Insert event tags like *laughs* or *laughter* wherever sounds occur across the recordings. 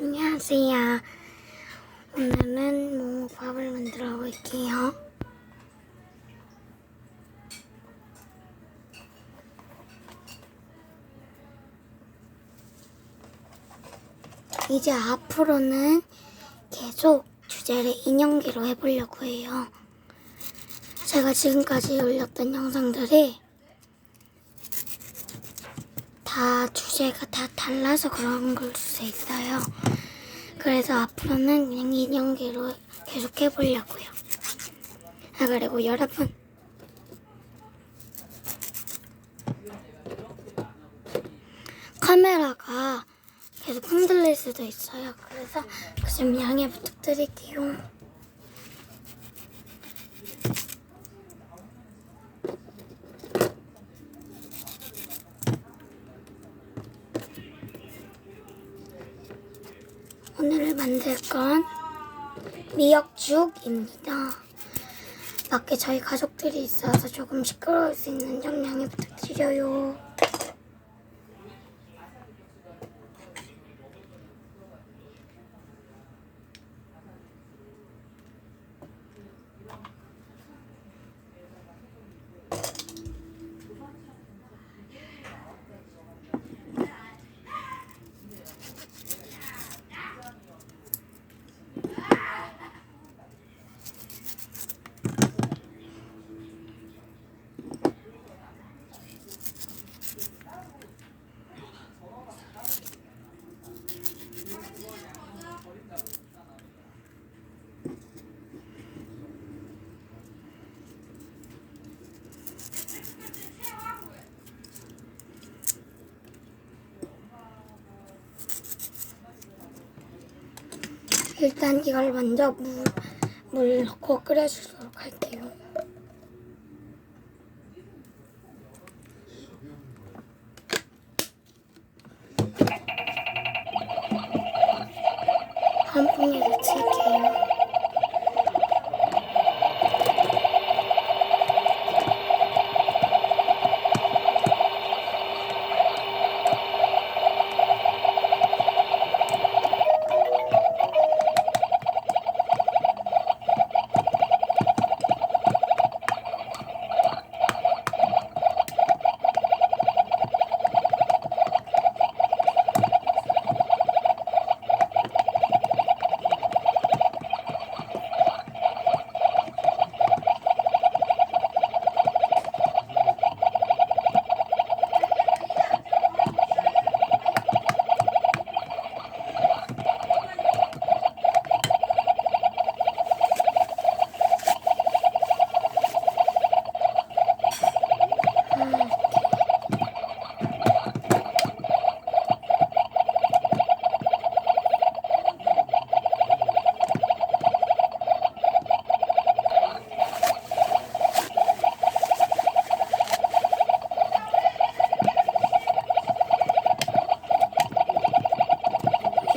안녕하세요. 오늘은 모모밥을 만들어 볼게요. 이제 앞으로는 계속 주제를 인형계로 해보려고 해요. 제가 지금까지 올렸던 영상들이 다 주제가 다 달라서 그런 걸 수도 있어요. 그래서 앞으로는 그냥 인형계로 계속 해보려고요. 아, 그리고 여러분. 카메라가 계속 흔들릴 수도 있어요. 그래서 그 좀 양해 부탁드릴게요. 오늘 만들 건 미역죽입니다. 밖에 저희 가족들이 있어서 조금 시끄러울 수 있는 점 양해 부탁드려요. 일단 이걸 먼저 물, 물 넣고 할게요. 한 봉에 넣칠게요.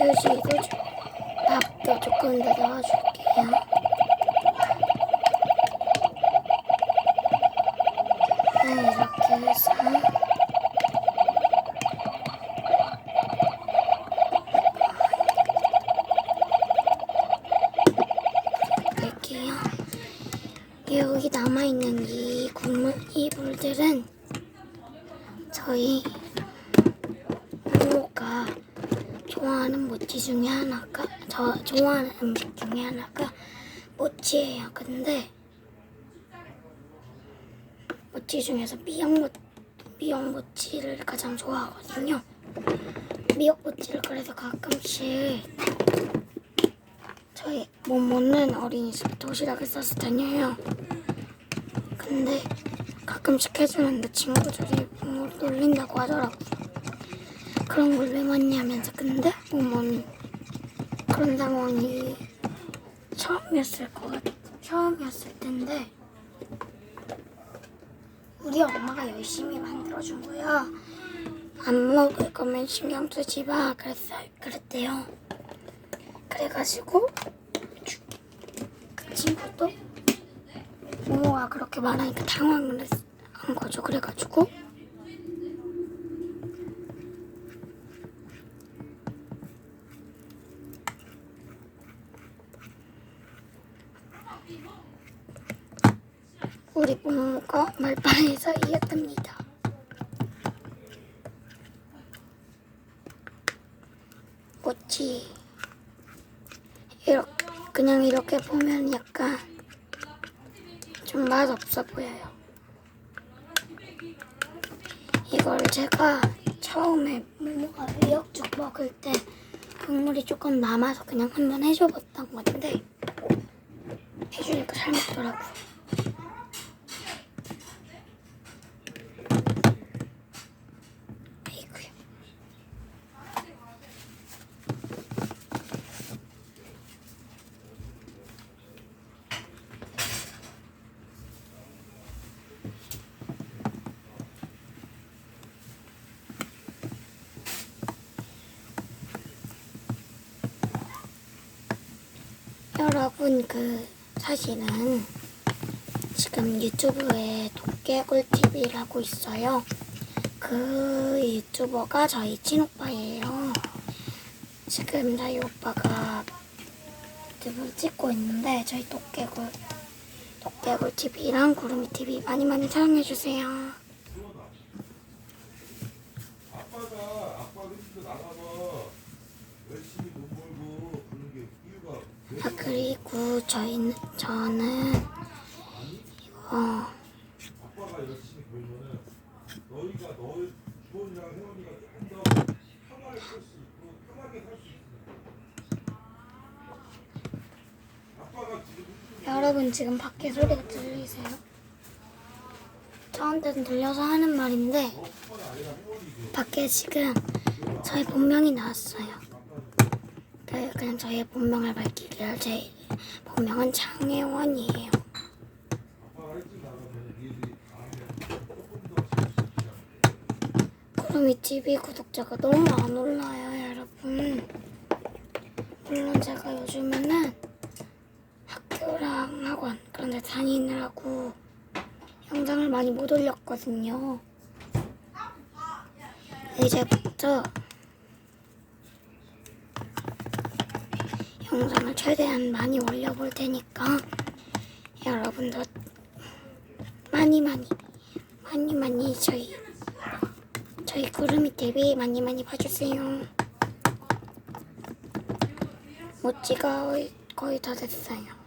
휴지도 좀, 밥도 조금 더 넣어줄게요. 네, 이렇게 해서 넣을게요. 여기 남아있는 이 국물, 이 물들은 저희 부모가 좋아하는 모찌 중에 하나가 저 좋아하는 음식 중에 하나가 모찌예요. 근데 모찌 중에서 미역모 미역모찌를 가장 좋아하거든요. 미역모찌를 그래서 가끔씩 저희 모모는 어린이집 도시락을 싸서 다녀요. 근데 가끔씩 해주는데 친구들이 모모를 놀린다고 하더라고요. 그런 걸 왜 맞냐면서 근데 어머니 그런 상황이 처음이었을 것 같, 처음이었을 텐데 우리 엄마가 열심히 만들어준 거야. 안 먹을 거면 신경 쓰지 마. 그랬어, 그랬대요. 그래가지고 주- 그 친구도 모모가 그렇게 말하니까 당황을 했- 한 거죠. 그래가지고 우리 부모가 말판에서 이겼답니다. 꽃이 이렇게 그냥 이렇게 보면 약간 좀 맛없어 보여요. 이걸 제가 처음에 모모가 미역죽 먹을 때 국물이 조금 남아서 그냥 한번 해줘봤던 건데 해주니까 잘 먹더라고요. 아이고야. 여러분 그 사실은 지금 유튜브에 도깨굴 TV라고 있어요. 그 유튜버가 저희 친오빠예요. 지금 저희 오빠가 유튜브를 찍고 있는데 저희 도깨굴 도깨굴 TV랑 구름이 TV 많이 많이 사랑해 주세요. 아빠가 아빠 회식도 나가서 열심히 돈 벌고 그런 게 이유가 왜 아 그리고 저희는 저는 이거 아빠가 열심히 벌면은 너희가 너희 주원이랑 혜원이가 좀 더 편하게 살 수 있고 편하게 살 수 있어. 아빠가 지금 여러분 지금 밖에 소리가 들리세요? 저한테는 들려서 하는 말인데 밖에 지금 저희 본명이 나왔어요. 그- 그냥 저희의 본명을 밝히기를 제 본명은 장혜원이에요. 구름이 TV 구독자가 너무 안 올라요, 여러분. 물론 제가 요즘에는 학교랑 학원 그런 데 다니느라고 영상을 많이 못 올렸거든요. 이제부터 영상을 최대한 많이 올려볼 테니까 여러분도 많이 많이 많이 많이 저희 저희 구름이 TV 많이 많이 봐주세요. 모찌가 거의, 거의 다 됐어요.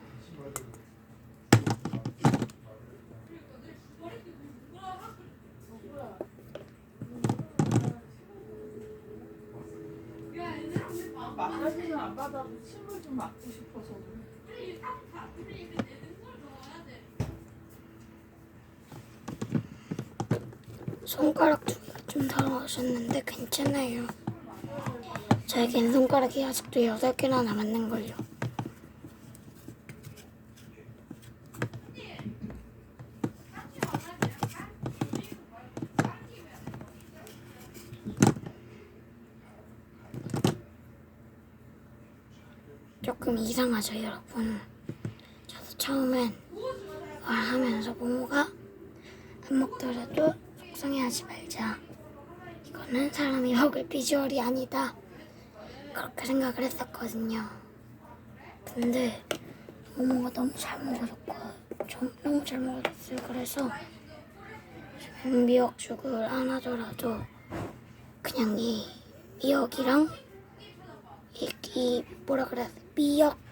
안 받아도 좀 맞고 싶어서 손가락 두 개가 좀 더러우셨는데 괜찮아요. 저에겐 손가락이 아직도 여덟 개나 남았는걸요. 이상하죠, 여러분. 저도 처음엔 말 하면서 모모가 안 먹더라도 속상해하지 말자. 이거는 사람이 먹을 비주얼이 아니다. 그렇게 생각을 했었거든요. 근데 모모가 너무 잘 먹어줬고, 좀 너무 잘 먹어줬어요. 그래서 미역죽을 안 하더라도 그냥 이 미역이랑 이, 이 뭐라 그래 미역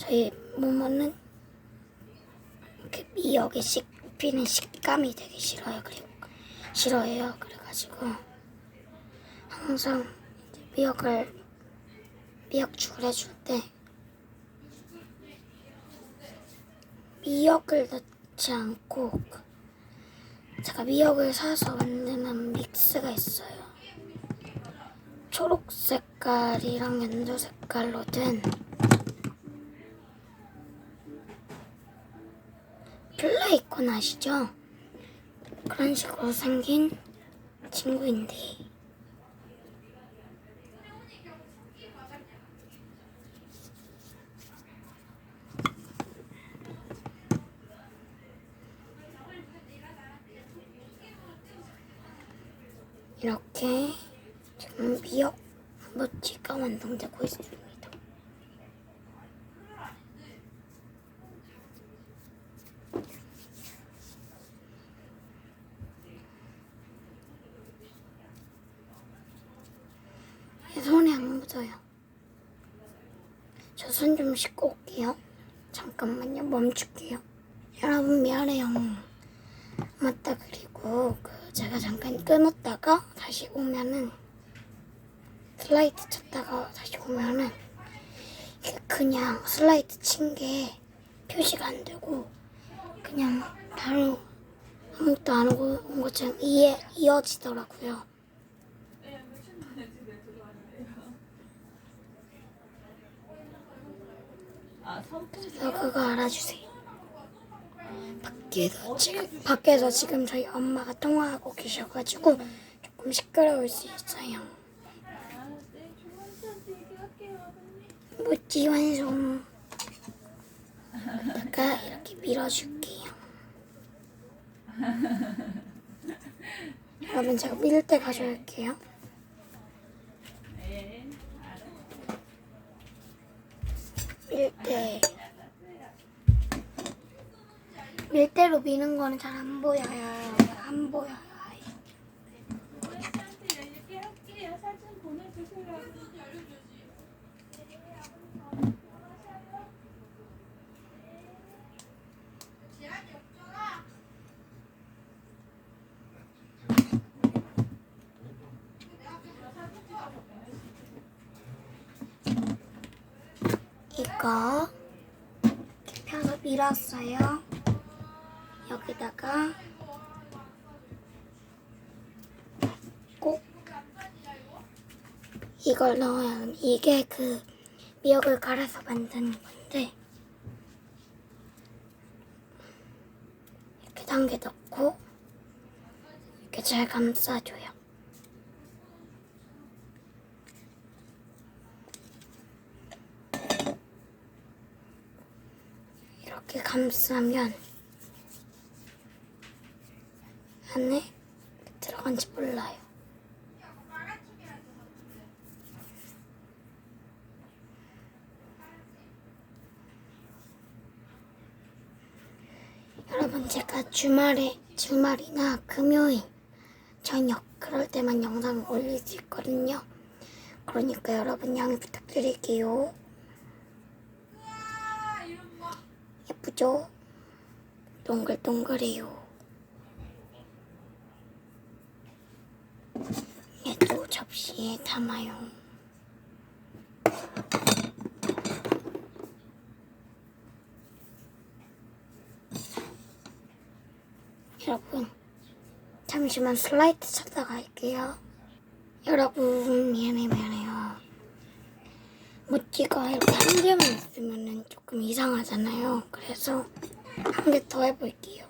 저희 모모는 그 미역에 씹히는 식감이 되게 싫어요. 그리고 싫어해요. 그래가지고 항상 미역을 미역죽을 해줄 때 미역을 넣지 않고 그 제가 미역을 사서 만드는 믹스가 있어요. 초록 색깔이랑 연두 색깔로 된 플레이콘 아시죠? 그런 식으로 생긴 친구인데 이렇게 지금 미역 모찌가 완성되고 있습니다. 맞아요. 저 손 좀 씻고 올게요. 잠깐만요. 멈출게요. 여러분 미안해요. 맞다 그리고 그 제가 잠깐 끊었다가 다시 오면은 슬라이드 쳤다가 다시 오면은 그냥 슬라이드 친 게 표시가 안 되고 그냥 바로 아무것도 안 하고 온 것처럼 이해, 이어지더라고요. 네, 며칠 만에 집에 들어왔네요. 아, 선풍기. 그래서 그거 알아주세요. 밖에서 지금 밖에서 지금 저희 엄마가 통화하고 계셔가지고 조금 시끄러울 수 있어요. 아. 모찌 완성. 제가 이렇게 밀어줄게요. *laughs* 여러분 제가 밀 때 가져올게요. 밀 때. 밀대로 미는 거는 잘 안 보여요. 안 보여요. 사진 보내주세요. 이거 이렇게 펴서 밀었어요. 여기다가 꼭 이걸 넣어야 합니다. 이게 그 미역을 갈아서 만드는 건데 이렇게 단계 넣고 이렇게 잘 감싸줘요. 이렇게 감싸면 안에 들어간지 몰라요. 여러분 제가 주말에 주말이나 금요일 저녁 그럴 때만 영상을 올릴 수 있거든요. 그러니까 여러분 양해 부탁드릴게요. 예쁘죠? 동글동글해요. 얘도 접시에 담아요. 여러분, 잠시만 슬라이드 찾다가 할게요. 여러분, 미안해, 미안해요. 모찌가 이렇게 한 개만 있으면 조금 이상하잖아요. 그래서 한 개 더 해볼게요.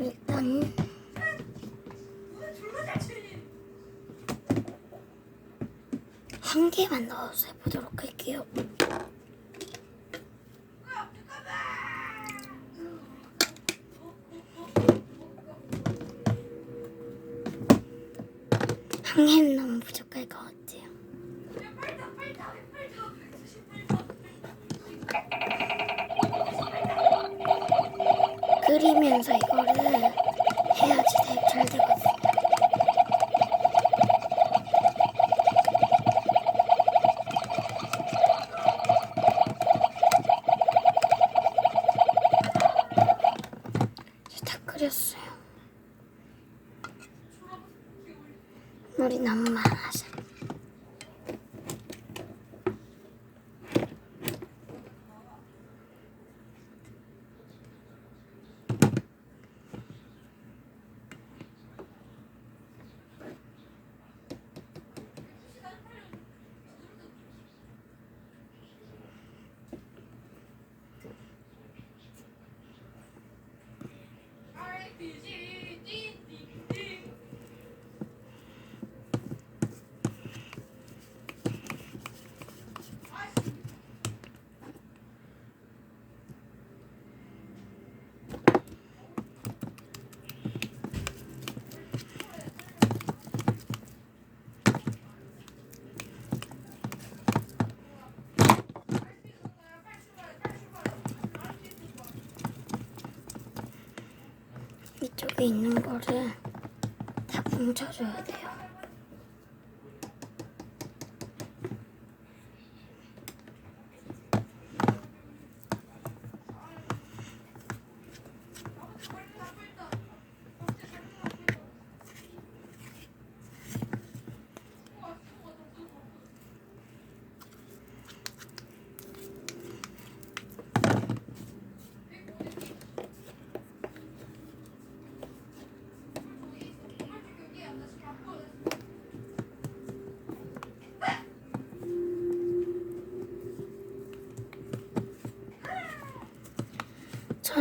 일단 한 개만 넣어서 해보도록 할게요. 한 개는 너무 부족할 것 같아요. 그리면서 이거를 해야지 되- 잘 되거든요. 이제 다 끓였어요. 물이 너무 많아서. 이쪽에 있는 거를 다 뭉쳐줘야 돼요.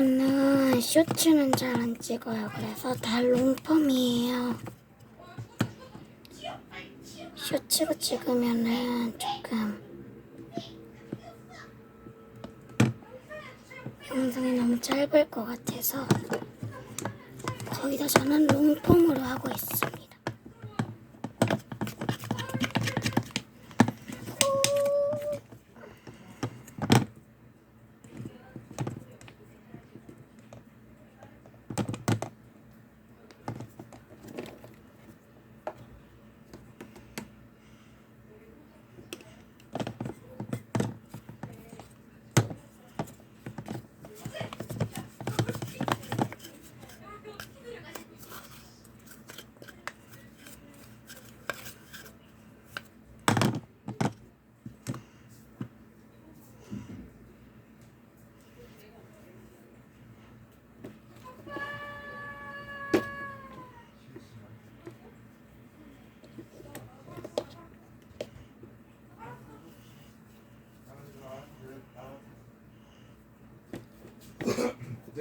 저는 쇼츠는 잘 안 찍어요. 그래서 다 롱펌이에요. 쇼츠로 찍으면은 조금 영상이 너무 짧을 것 같아서 거의 다 저는 롱폼으로 하고 있습니다.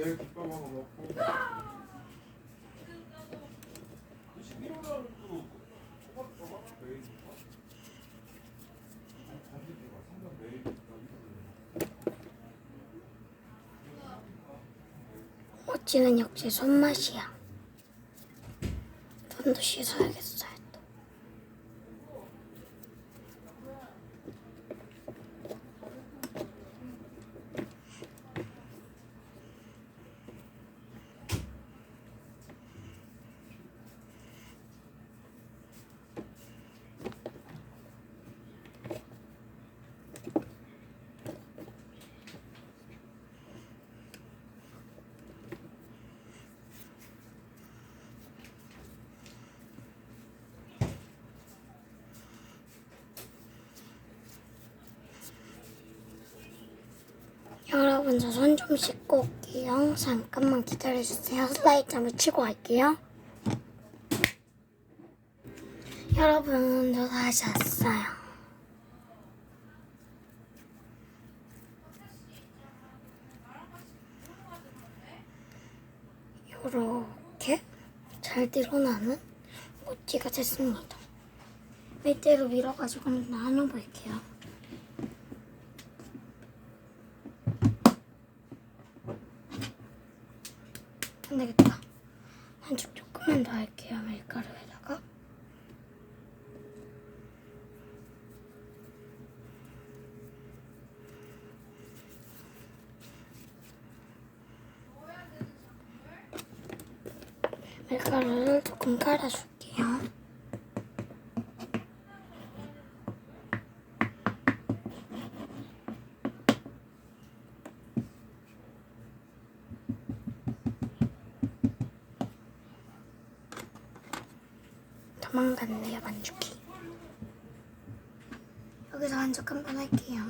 내일 김밥 하나 먹고. 11월 또 호박 호박 매일 줄까? 반대쪽가 상담 매일 줄까? 모찌는 역시 손맛이야. 손도 씻어야겠어요. 또. 여러분 저 손 좀 씻고 올게요. 잠깐만 기다려주세요. 슬라이드 한번 치고 갈게요. 여러분 저 다시 왔어요. 요렇게 잘 드러나는 모찌가 됐습니다. 밑대로 밀어가지고 나눠볼게요. 되겠다. 한쪽 조금만 더 할게요. 밀가루에다가. 밀가루를 조금 깔아줄게요. 도망갔네요, 반죽이. 여기서 반죽 한번 할게요.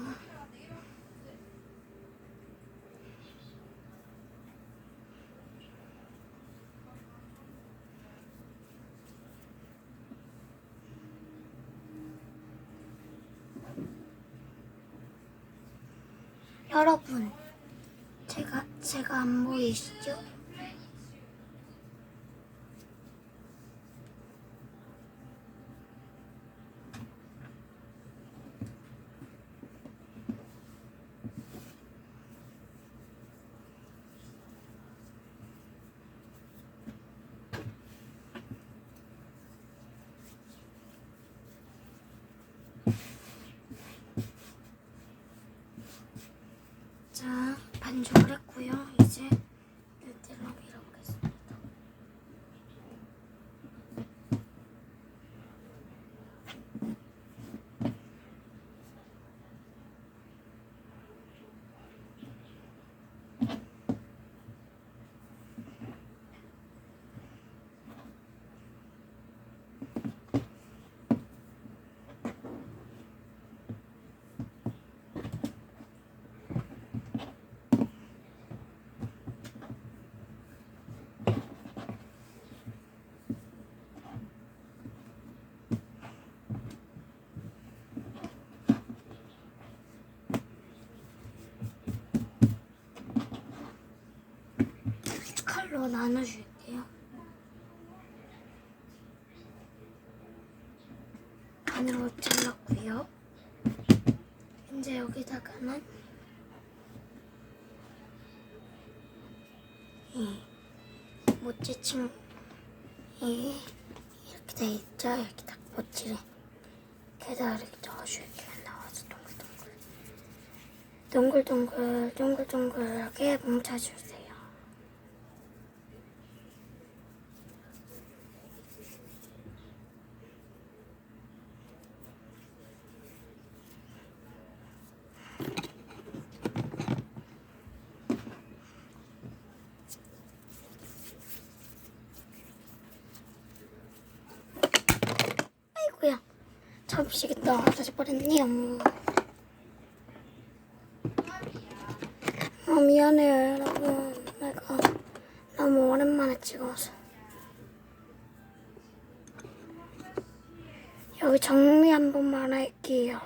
여러분, 제가 제가 안 보이시죠? 자, 반죽을 했고요. 이제 밀대로 반으로 나눠줄게요. 반으로 잘랐고요. 이제 여기다가는 이 모찌층 이 이렇게 돼 있죠? 이렇게 딱 모찌를 게다가 이렇게 넣어줄게요. 나와서 동글동글 동글동글 동글동글하게 뭉쳐주세요. 아이고야 접시가 떨어져 버렸네요. 아 미안해요 여러분. 내가 너무 오랜만에 찍어서. 여기 정리 한 번만 할게요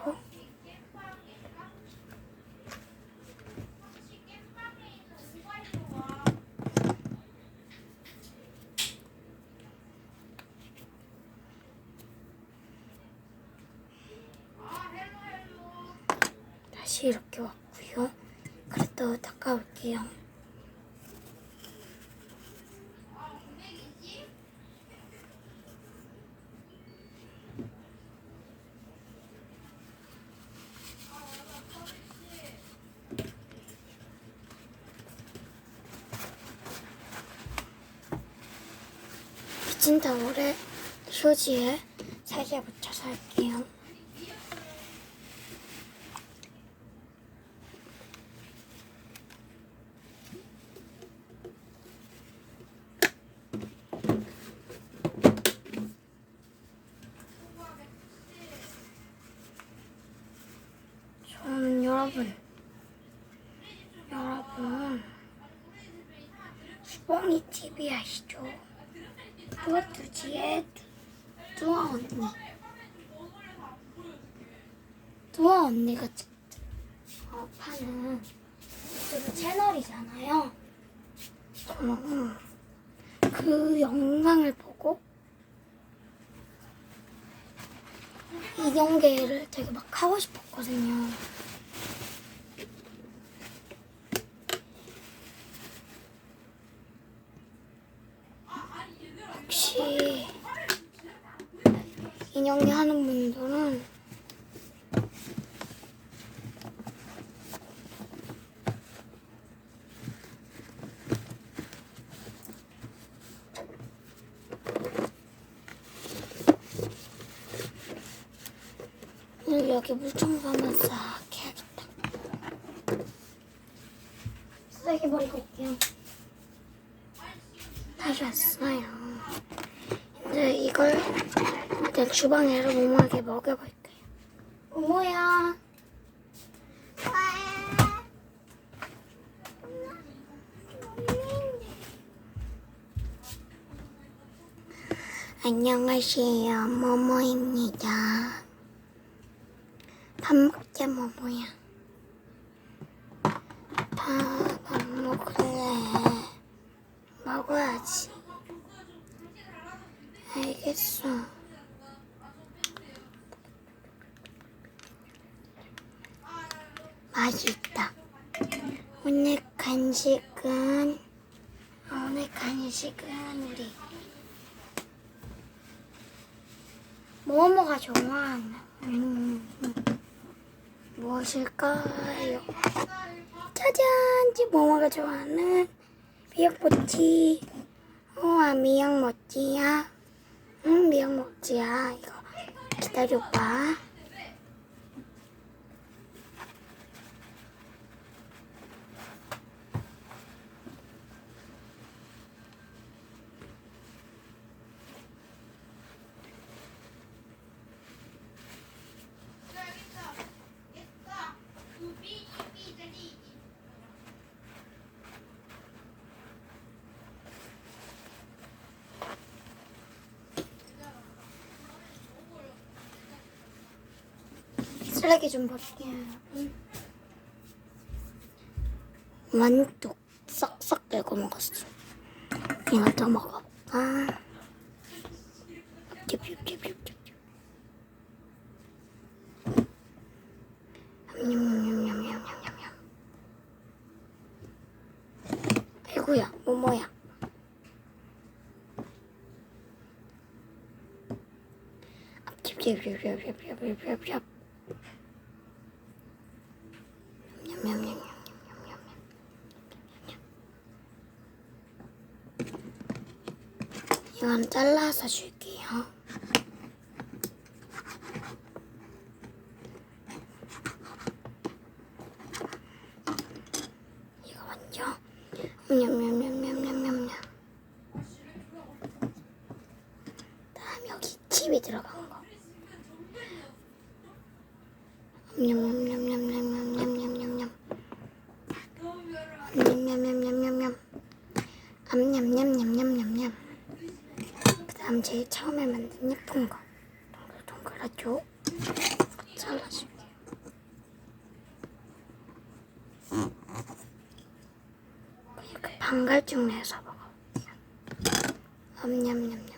다시 이렇게 왔고요 그래도 닦아올게요 키친타올에 휴지에 살짝 묻혀서 할게요. 저는 여러분, 여러분, 수봉이 TV 아시죠? 뚜아뚜지의 뚜아 언니. 뚜아 언니가 직- 어, 파는 유튜브 채널이잖아요. 그 영상을 보고 이경계를 되게 막 하고 싶었거든요. 혹시 인형이 하는 분들은 여기 물 청소하면 싹 해야겠다. 쓰레기 버리고 올게요. 다시 왔어요. 이제 이걸 일단 주방에서 모모에게 먹여볼게요. 모모야. 안녕하세요. 모모입니다. 밥 먹자, 모모야. 밥안 먹을래. 먹어야지. 알겠어. 맛있다. 오늘 간식은 오늘 간식은 우리 뭐뭐가 좋아하는 음, 무엇일까요? 짜잔! 지 뭐뭐가 좋아하는 미역모찌. 우와 미역 모찌야. 응 미역 모찌야. 이거 기다려봐. 크게 좀 볼게요. 완뚝 싹싹 빼고 먹었어. 이것도 먹어볼까? 뾰뾰뾰뾰뾰. 냠냠냠냠냠냠냠. 아이고야, 뭐뭐야. 뾰뾰뾰뾰뾰뾰뾰. 이건 잘라서 줄게 반갈증 내서 먹어. 엄냠냠냠냠냠냠.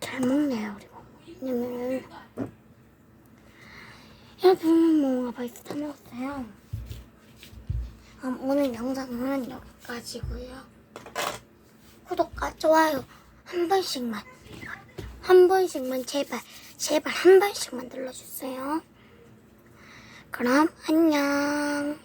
잘 먹네요 우리 모 냠냠냠. 여러분 뭐 벌써 다 먹었어요. 그럼 오늘 영상은 여기까지고요. 구독과 좋아요 한 번씩만 한 번씩만 제발 제발 한 번씩만 눌러주세요. 그럼 안녕.